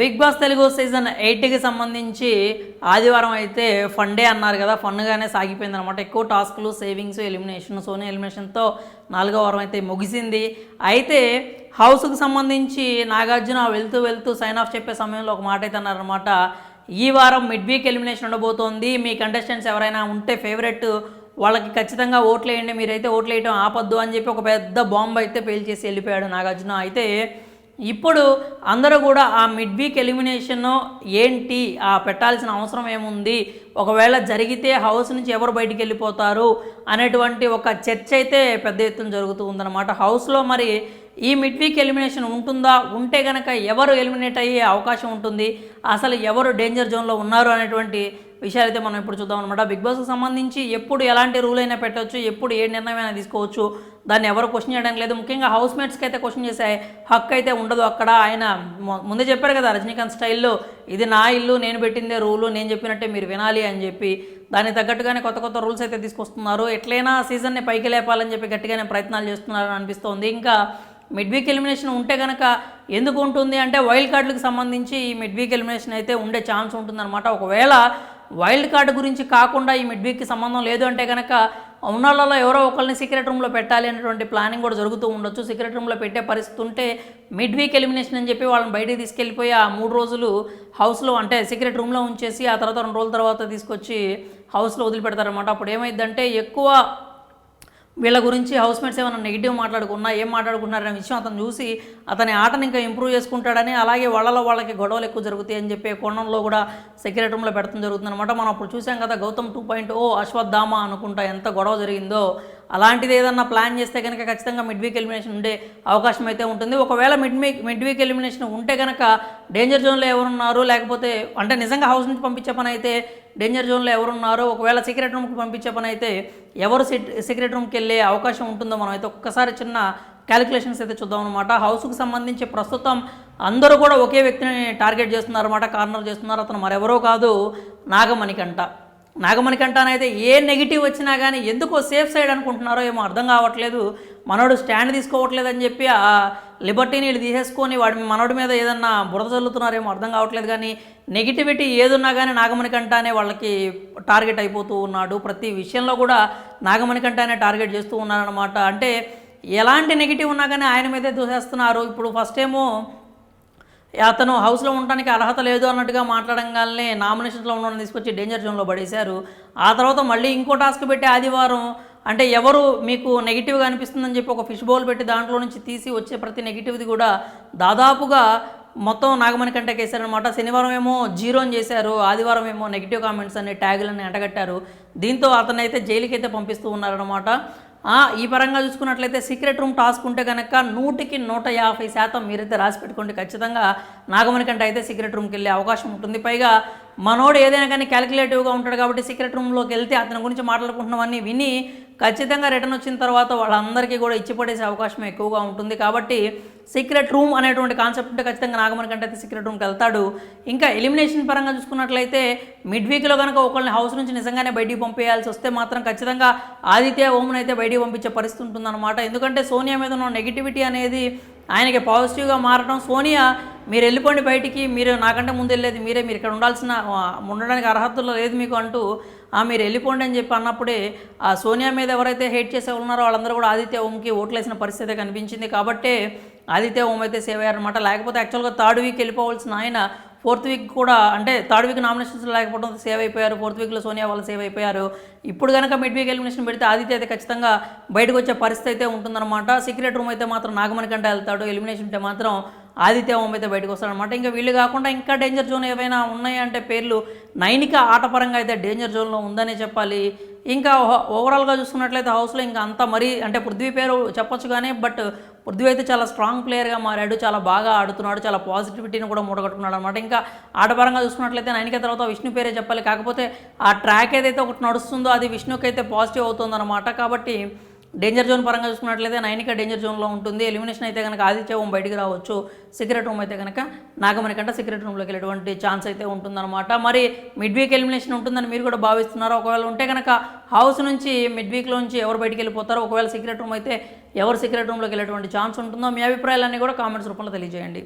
Big boss Telugu season ఎయిట్కి సంబంధించి ఆదివారం అయితే ఫన్ డే అన్నారు కదా. ఫన్గానే సాగిపోయింది అనమాట ఎక్కువ టాస్క్లు సేవింగ్స్ ఎలిమినేషన్ సోనీ ఎలిమినేషన్తో నాలుగో వారం అయితే ముగిసింది. అయితే హౌస్కి సంబంధించి నాగార్జున వెళ్తూ వెళ్తూ సైన్ ఆఫ్ చెప్పే సమయంలో ఒక మాట అయితే అన్నారనమాట ఈ వారం మిడ్ వీక్ ఎలిమినేషన్ ఉండబోతోంది. మీ కంటెస్టెంట్స్ ఎవరైనా ఉంటే ఫేవరెట్ వాళ్ళకి ఖచ్చితంగా ఓట్లు వేయండి మీరైతే ఓట్లు వేయడం ఆపద్దు అని చెప్పి ఒక పెద్ద బాంబు అయితే పేల్చేసి వెళ్ళిపోయాడు నాగార్జున. అయితే ఇప్పుడు అందరూ కూడా ఆ మిడ్ వీక్ ఎలిమినేషన్ ఏంటి? ఆ పెట్టాల్సిన అవసరం ఏముంది? ఒకవేళ జరిగితే హౌస్ నుంచి ఎవరు బయటికి వెళ్ళిపోతారు? అనేటువంటి ఒక చర్చ అయితే పెద్ద ఎత్తున జరుగుతూ ఉందన్నమాట. హౌస్లో మరి ఈ మిడ్ వీక్ ఎలిమినేషన్ ఉంటుందా? ఉంటే గనక ఎవరు ఎలిమినేట్ అయ్యే అవకాశం ఉంటుంది? అసలు ఎవరు డేంజర్ జోన్లో ఉన్నారు? అనేటువంటి విషయాలు అయితే మనం ఇప్పుడు చూద్దాం అనమాట బిగ్ బాస్కి సంబంధించి ఎప్పుడు ఎలాంటి రూల్ అయినా పెట్టవచ్చు ఎప్పుడు ఏ నిర్ణయం అయినా తీసుకోవచ్చు. దాన్ని ఎవరు క్వశ్చన్ చేయడం లేదు. ముఖ్యంగా హౌస్ మేట్స్కి అయితే క్వశ్చన్ చేసే హక్కు అయితే ఉండదు అక్కడ. ఆయన ముందే చెప్పారు కదా రజనీకాంత్ స్టైల్లో ఇది నా ఇల్లు నేను పెట్టిందే రూలు నేను చెప్పినట్టే మీరు వినాలి అని చెప్పి. దానికి తగ్గట్టుగానే కొత్త కొత్త రూల్స్ అయితే తీసుకొస్తున్నారు. ఎట్లయినా సీజన్ని పైకి లేపాలని చెప్పి గట్టిగానే ప్రయత్నాలు చేస్తున్నారని అనిపిస్తోంది. ఇంకా మిడ్ వీక్ ఎలిమినేషన్ ఉంటే కనుక ఎందుకు ఉంటుంది అంటే వైల్డ్ కార్డులకు సంబంధించి ఈ మిడ్ వీక్ ఎలిమినేషన్ అయితే ఉండే ఛాన్స్ ఉంటుందన్నమాట. ఒకవేళ వైల్డ్ కార్డు గురించి కాకుండా ఈ మిడ్ వీక్కి సంబంధం లేదు అంటే కనుక ఉన్నోళ్ళలో ఎవరో ఒకరిని సీక్రెట్ రూమ్లో పెట్టాలి అనేటువంటి ప్లానింగ్ కూడా జరుగుతూ ఉండొచ్చు. సీక్రెట్ రూమ్లో పెట్టే పరిస్థితి ఉంటే మిడ్ వీక్ ఎలిమినేషన్ అని చెప్పి వాళ్ళని బయటికి తీసుకెళ్ళిపోయి ఆ మూడు రోజులు హౌస్లో అంటే సీక్రెట్ రూమ్లో ఉంచేసి ఆ తర్వాత రెండు రోజుల తర్వాత తీసుకొచ్చి హౌస్లో వదిలిపెడతారనమాట అప్పుడు ఏమైందంటే ఎక్కువ వీళ్ళ గురించి హౌస్ మేట్స్ ఏమైనా నెగిటివ్ మాట్లాడుకున్నా ఏం మాట్లాడుకున్నారనే విషయం అతను చూసి అతని ఆటను ఇంకా ఇంప్రూవ్ చేసుకుంటాడని అలాగే వాళ్ళలో వాళ్ళకి గొడవలు ఎక్కువ జరుగుతాయి అని చెప్పే కోణంలో కూడా సెక్రటరీ రూమ్లో పెడతాం జరుగుతుంది అనమాట మనం అప్పుడు చూసాం కదా Gautam two point O Ashwatthama అనుకుంటా ఎంత గొడవ జరిగిందో. అలాంటిది ఏదన్నా ప్లాన్ చేస్తే కనుక ఖచ్చితంగా మిడ్ వీక్ ఎలిమినేషన్ ఉండే అవకాశం అయితే ఉంటుంది. ఒకవేళ mid week mid week elimination ఉంటే కనుక డేంజర్ జోన్లో ఎవరున్నారు? లేకపోతే అంటే నిజంగా హౌస్ నుంచి పంపించే పని అయితే డేంజర్ జోన్లో ఎవరున్నారో ఒకవేళ సీక్రెట్ రూమ్కి పంపించే పని అయితే ఎవరు సీక్రెట్ రూమ్కి వెళ్ళే అవకాశం ఉంటుందో మనం అయితే ఒక్కసారి చిన్న క్యాలిక్యులేషన్స్ అయితే చూద్దాం అనమాట హౌస్కి సంబంధించి ప్రస్తుతం అందరూ కూడా ఒకే వ్యక్తిని టార్గెట్ చేస్తున్నారు అనమాట కార్నర్ చేస్తున్నారు. అతను మరెవరో కాదు నాగమణికంట నాగమణికంట ఏ నెగిటివ్ వచ్చినా కానీ ఎందుకో సేఫ్ సైడ్ అనుకుంటున్నారో ఏమో అర్థం కావట్లేదు. మనోడు స్టాండ్ తీసుకోవట్లేదని చెప్పి ఆ లిబర్టీని వీళ్ళు తీసేసుకొని వాడి మనోడి మీద ఏదన్నా బురద చల్లుతున్నారేమో అర్థం కావట్లేదు కానీ నెగిటివిటీ ఏదున్నా కానీ నాగమణి కంటానే వాళ్ళకి టార్గెట్ అయిపోతూ ఉన్నాడు. ప్రతి విషయంలో కూడా నాగమణి కంటానే టార్గెట్ చేస్తూ ఉన్నారనమాట అంటే ఎలాంటి నెగిటివ్ ఉన్నా కానీ ఆయన మీదే దూసేస్తున్నారు. ఇప్పుడు ఫస్ట్ ఏమో అతను హౌస్లో ఉండడానికి అర్హత లేదు అన్నట్టుగా మాట్లాడంగానే నామినేషన్స్లో ఉండడం తీసుకొచ్చి డేంజర్ జోన్లో పడేశారు. ఆ తర్వాత మళ్ళీ ఇంకో టాస్క్ పెట్టి ఆదివారం అంటే ఎవరు మీకు నెగిటివ్గా అనిపిస్తుందని చెప్పి ఒక ఫిష్ బౌల్ పెట్టి దాంట్లో నుంచి తీసి వచ్చే ప్రతి నెగిటివ్ది కూడా దాదాపుగా మొత్తం నాగమణి కంటే వేశారనమాట శనివారం ఏమో జీరోని చేశారు ఆదివారం ఏమో నెగిటివ్ కామెంట్స్ అనే ట్యాగులని ఎండగట్టారు దీంతో అతనైతే జైలుకి అయితే పంపిస్తూ ఉన్నారనమాట ఈ పరంగా చూసుకున్నట్లయితే సీక్రెట్ రూమ్ టాస్క్ ఉంటే కనుక నూటికి నూట యాభై శాతం మీరైతే రాసి పెట్టుకోండి. ఖచ్చితంగా నాగమణి కంటే అయితే సీక్రెట్ రూమ్కి వెళ్ళే అవకాశం ఉంటుంది. పైగా మనోడు ఏదైనా కానీ క్యాలిక్యులేటివ్గా ఉంటాడు కాబట్టి సీక్రెట్ రూమ్లోకి వెళ్తే అతని గురించి మాట్లాడుకుంటున్నామని విని ఖచ్చితంగా రిటర్న్ వచ్చిన తర్వాత వాళ్ళందరికీ కూడా ఇచ్చి పడేసే అవకాశం ఎక్కువగా ఉంటుంది. కాబట్టి సీక్రెట్ రూమ్ అనేటువంటి కాన్సెప్ట్ ఉంటే ఖచ్చితంగా నాగమణి కంటే అయితే సీక్రెట్ రూమ్కి వెళ్తాడు. ఇంకా ఎలిమినేషన్ పరంగా చూసుకున్నట్లయితే మిడ్ వీక్లో కనుక ఒకళ్ళని హౌస్ నుంచి నిజంగానే బయటికి పంపేయాల్సి వస్తే మాత్రం ఖచ్చితంగా ఆదిత్య ఓమ్ని అయితే బయటికి పంపించే పరిస్థితి ఉంటుందన్నమాట. ఎందుకంటే సోనియా మీద ఉన్న నెగిటివిటీ అనేది ఆయనకి పాజిటివ్గా మారడం. సోనియా మీరు వెళ్ళిపోండి బయటికి మీరు నాకంటే ముందు వెళ్ళేది మీరే మీరు ఇక్కడ ఉండాల్సిన ఉండడానికి అర్హతలు లేదు మీకు అంటూ మీరు వెళ్ళిపోండి అని చెప్పి అన్నప్పుడే ఆ సోనియా మీద ఎవరైతే హేట్ చేసే ఉన్నారో వాళ్ళందరూ కూడా ఆదిత్య ఓంకి ఓట్లేసిన పరిస్థితి కనిపించింది. కాబట్టే ఆదిత్య ఓం అయితే సేవ్ అయ్యారనమాట లేకపోతే యాక్చువల్గా థర్డ్ వీక్ వెళ్ళిపోవాల్సిన ఆయన ఫోర్త్ వీక్ కూడా అంటే థర్డ్ వీక్ నామినేషన్స్ లేకపోవడం సేవ్ అయిపోయారు. ఫోర్త్ వీక్లో సోనియా వాళ్ళు సేవ్ అయిపోయారు. ఇప్పుడు కనుక మిడ్ వీక్ ఎలిమినేషన్ పెడితే ఆదిత్య అయితే ఖచ్చితంగా బయటకు వచ్చే పరిస్థితి అయితే ఉంటుందన్నమాట. సీక్రెట్ రూమ్ అయితే మాత్రం నాగమణి కంటే వెళ్తాడు. ఎలిమినేషన్ అంటే మాత్రం ఆదిత్య ఓం అయితే బయటకు వస్తాడనమాట ఇంకా వీళ్ళు కాకుండా ఇంకా డేంజర్ జోన్ ఏవైనా ఉన్నాయంటే పేర్లు నైనిక ఆటపరంగా అయితే డేంజర్ జోన్లో ఉందనే చెప్పాలి. ఇంకా ఓవరాల్గా చూసుకున్నట్లయితే హౌస్లో ఇంకా అంత మరీ అంటే పృథ్వీ పేరు చెప్పొచ్చు కానీ బట్ పృథ్వీ అయితే చాలా స్ట్రాంగ్ ప్లేయర్గా మారాడు చాలా బాగా ఆడుతున్నాడు చాలా పాజిటివిటీని కూడా మూడగట్టుకున్నాడు అనమాట ఇంకా ఆటపరంగా చూసుకున్నట్లయితే నైనిక తర్వాత విష్ణు పేరే చెప్పాలి. కాకపోతే ఆ ట్రాక్ ఏదైతే ఒకటి నడుస్తుందో అది విష్ణుకి అయితే పాజిటివ్ అవుతుందన్నమాట. కాబట్టి డేంజర్ జోన్ పరంగా చూసుకున్నట్లయితే నైనిక డేంజర్ జోన్లో ఉంటుంది. ఎలిమినేషన్ అయితే కనుక ఆదిత్య ఓం బయటికి రావచ్చు. సీక్రెట్ రూమ్ అయితే కనుక నాగమణి కంటే సీక్రెట్ రూమ్లోకి వెళ్ళేటువంటి ఛాన్స్ అయితే ఉంటుందన్నమాట. మరి మిడ్ వీక్ ఎలిమినేషన్ ఉంటుందని మీరు కూడా భావిస్తున్నారు? ఒకవేళ ఉంటే కనుక హౌస్ నుంచి మిడ్ వీక్లో నుంచి ఎవరు బయటికి వెళ్ళిపోతారో ఒకవేళ సీక్రెట్ రూమ్ అయితే ఎవరు సీక్రెట్ రూమ్లోకి వెళ్ళేటువంటి ఛాన్స్ ఉంటుందో మీ అభిప్రాయాలన్నీ కూడా కామెంట్స్ రూపంలో తెలియజేయండి.